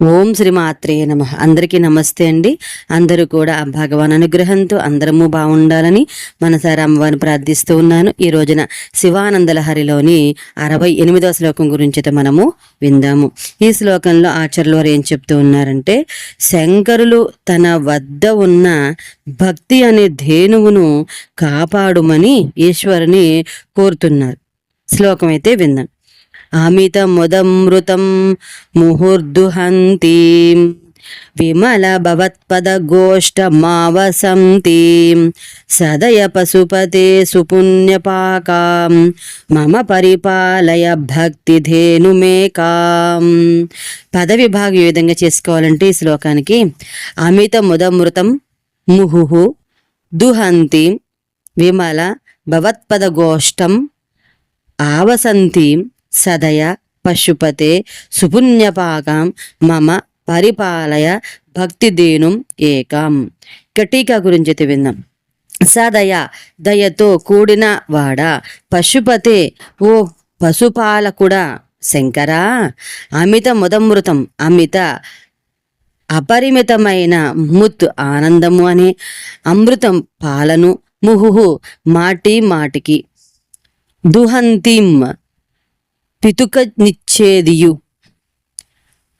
ఓం శ్రీ మాత్రే నమ. అందరికీ నమస్తే అండి. అందరూ కూడా భగవాన్ అనుగ్రహంతో అందరము బాగుండాలని మనసారి అమ్మవారిని ప్రార్థిస్తూ ఉన్నాను. ఈ రోజున శివానందలహరిలోని అరవై ఎనిమిదవ శ్లోకం గురించి అయితే మనము విందాము. ఈ శ్లోకంలో ఆచార్యులు వారు ఏం చెప్తూ ఉన్నారంటే శంకరులు తన వద్ద ఉన్న భక్తి అనే ధేనువును కాపాడుమని ఈశ్వరుని కోరుతున్నారు. శ్లోకం అయితే విందాం అమితముదమృతం ముహుర్దుహంతీం విమల భవత్పద గోష్టమావసంతీం సదయ పశుపతే సుపుణ్యపాకాం మమ పరిపాలయ భక్తి ధేనుమేకాం పదవిభాగం ఏ విధంగా చేసుకోవాలంటే ఈ శ్లోకానికి అమిత ముదమృతం ముహుహు దుహంతి విమల భవత్పద గోష్టం ఆవసంతీం సదయ పశుపతే సుపుణ్యపాకం మమ పరిపాలయ భక్తిదీనుం ఏకం. ఇక కటీకా గురించి అయితే విందాం. సదయ దయతో కూడిన వాడ పశుపతే ఓ పశుపాలకుడా శంకరా. అమిత మొదమృతం అమిత అపరిమితమైన ముత్ ఆనందము అనే అమృతం పాలను ముహుహు మాటి మాటికి దుహంతిం పితుక నిచ్చేదియు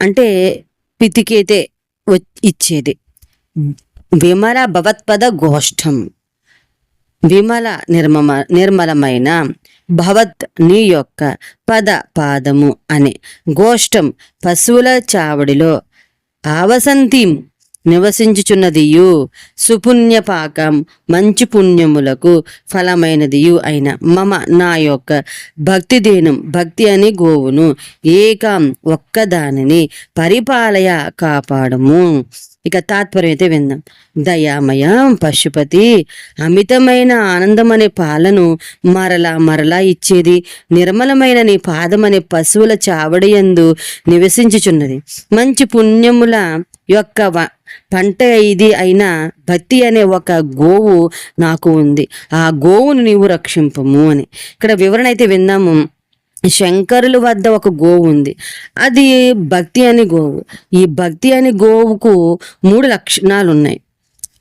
అంటే పితికేతే ఇచ్చేది. విమల భవత్పద గోష్ఠం. విమల నిర్మమ నిర్మలమైన భవత్ నీ యొక్క పద పాదము అనే గోష్టం పశువుల చావడిలో ఆవసంతిం నివసించుచున్నదియు. సుపుణ్యపాకం మంచి పుణ్యములకు ఫలమైనదియు అయిన మమ నా యొక్క భక్తి దేనం భక్తి అని గోవును ఏకం ఒక్కదానిని పరిపాలయ కాపాడము. ఇక తాత్పర్యం అయితే విందాం. దయామయ పశుపతి అమితమైన ఆనందం అనే పాలను మరలా మరలా ఇచ్చేది నిర్మలమైన నీ అనే పశువుల చావడియందు నివసించుచున్నది. మంచి పుణ్యముల యొక్క వ- పంట ఇది అయిన భక్తి అనే ఒక గోవు నాకు ఉంది. ఆ గోవును నీవు రక్షింపము అని. ఇక్కడ వివరణ అయితే విన్నాము శంకరుల వద్ద ఒక గోవు ఉంది. అది భక్తి అని గోవు. ఈ భక్తి అని గోవుకు మూడు లక్షణాలు ఉన్నాయి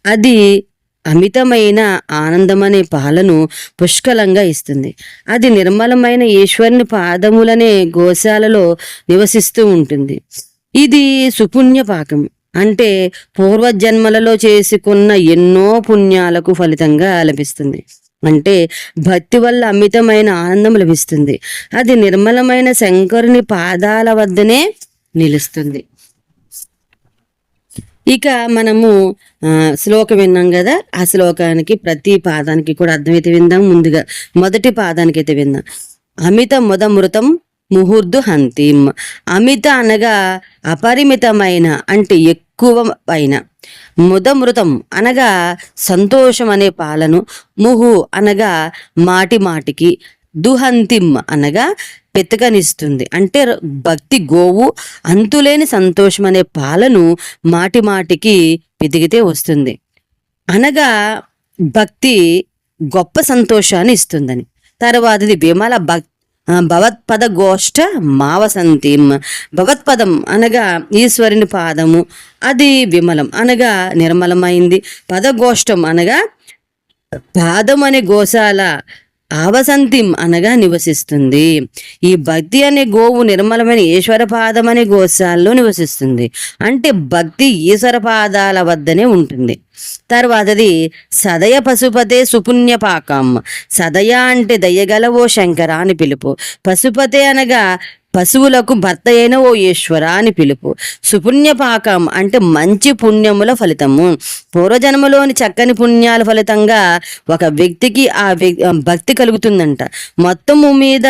అది అమితమైన ఆనందమనే పాలను పుష్కలంగా ఇస్తుంది. అది నిర్మలమైన ఈశ్వరుని పాదములనే గోశాలలో నివసిస్తూ ఉంటుంది. ఇది సుపుణ్య పాకం. అంటే పూర్వజన్మలలో చేసుకున్న ఎన్నో పుణ్యాలకు ఫలితంగా లభిస్తుంది. అంటే భక్తి వల్ల అమితమైన ఆనందం లభిస్తుంది. అది నిర్మలమైన శంకరుని పాదాల వద్దనే నిలుస్తుంది. ఇక మనము శ్లోకం విన్నాం కదా? ఆ శ్లోకానికి ప్రతి పాదానికి కూడా అర్థమైతే విందాం. ముందుగా మొదటి పాదానికి అయితే విందాం. అమిత మొదమృతం ముహూర్దు హంతిం అమిత అనగా అపరిమితమైన అంటే ఎక్కువ పైన ముదమృతం అనగా సంతోషం అనే పాలను. ముహు అనగా మాటి మాటికి. దుహంతిం అనగా పెతకనిస్తుంది. అంటే భక్తి గోవు అంతులేని సంతోషం అనే పాలను మాటి మాటికి పెతికితే వస్తుంది. అనగా భక్తి గొప్ప సంతోషాన్ని ఇస్తుందని. తర్వాతది విమల భక్ ఆ, భవత్పద గోష్ఠ మావసంతిం. భవత్పదం అనగా ఈశ్వరుని పాదము. అది విమలం అనగా నిర్మలమైంది. పదగోష్టం అనగా పాదం అనే గోశాల. ఆవసంతిం అనగా నివసిస్తుంది. ఈ భక్తి అనే గోవు నిర్మలమైన ఈశ్వరపాదం అనే గోశాలలో నివసిస్తుంది. అంటే భక్తి ఈశ్వరపాదాల వద్దనే ఉంటుంది. తర్వాతది సదయ పశుపతే సుపుణ్యపాకం. సదయ అంటే దయ్యగల ఓ శంకర అని పిలుపు. పశుపతే అనగా పశువులకు భర్త అయిన ఓ ఈశ్వర అని పిలుపు. సుపుణ్యపాకం అంటే మంచి పుణ్యముల ఫలితము. పూర్వజన్మలోని చక్కని పుణ్యాల ఫలితంగా ఒక వ్యక్తికి ఆ ఆ భక్తి కలుగుతుందంట. మొత్తము మీద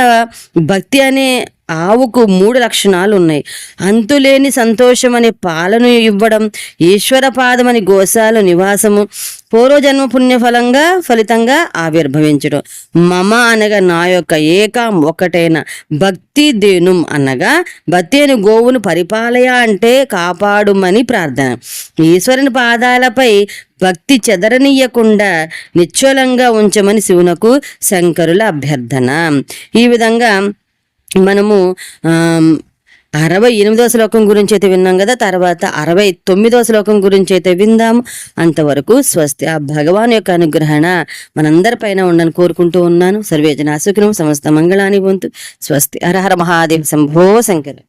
భక్తి అనే ఆవుకు మూడు లక్షణాలు ఉన్నాయి అంతులేని సంతోషం అనే పాలను ఇవ్వడం ఈశ్వర పాదమని గోశాల నివాసము పూర్వజన్మ పుణ్యఫలంగా ఫలితంగా ఆవిర్భవించడం మమ అనగా నా యొక్క ఏకం ఒకటైన. భక్తి దేనుం అనగా భక్తి అని గోవును పరిపాలయ అంటే కాపాడుమని ప్రార్థన. ఈశ్వరుని పాదాలపై భక్తి చెదరనీయకుండా నిశ్చలంగా ఉంచమని శివునకు శంకరుల అభ్యర్థన. ఈ విధంగా మనము అరవై ఎనిమిదవ శ్లోకం గురించి అయితే విన్నాం కదా తర్వాత అరవై తొమ్మిదవ శ్లోకం గురించి అయితే విందాం అంతవరకు స్వస్తి ఆ భగవాన్ యొక్క అనుగ్రహణ మనందరి పైన ఉండని కోరుకుంటూ ఉన్నాను. సర్వేజన సుఖనం సమస్త మంగళాని వంతు స్వస్తి హరహర మహాదేవ్ శంభో శంకర్.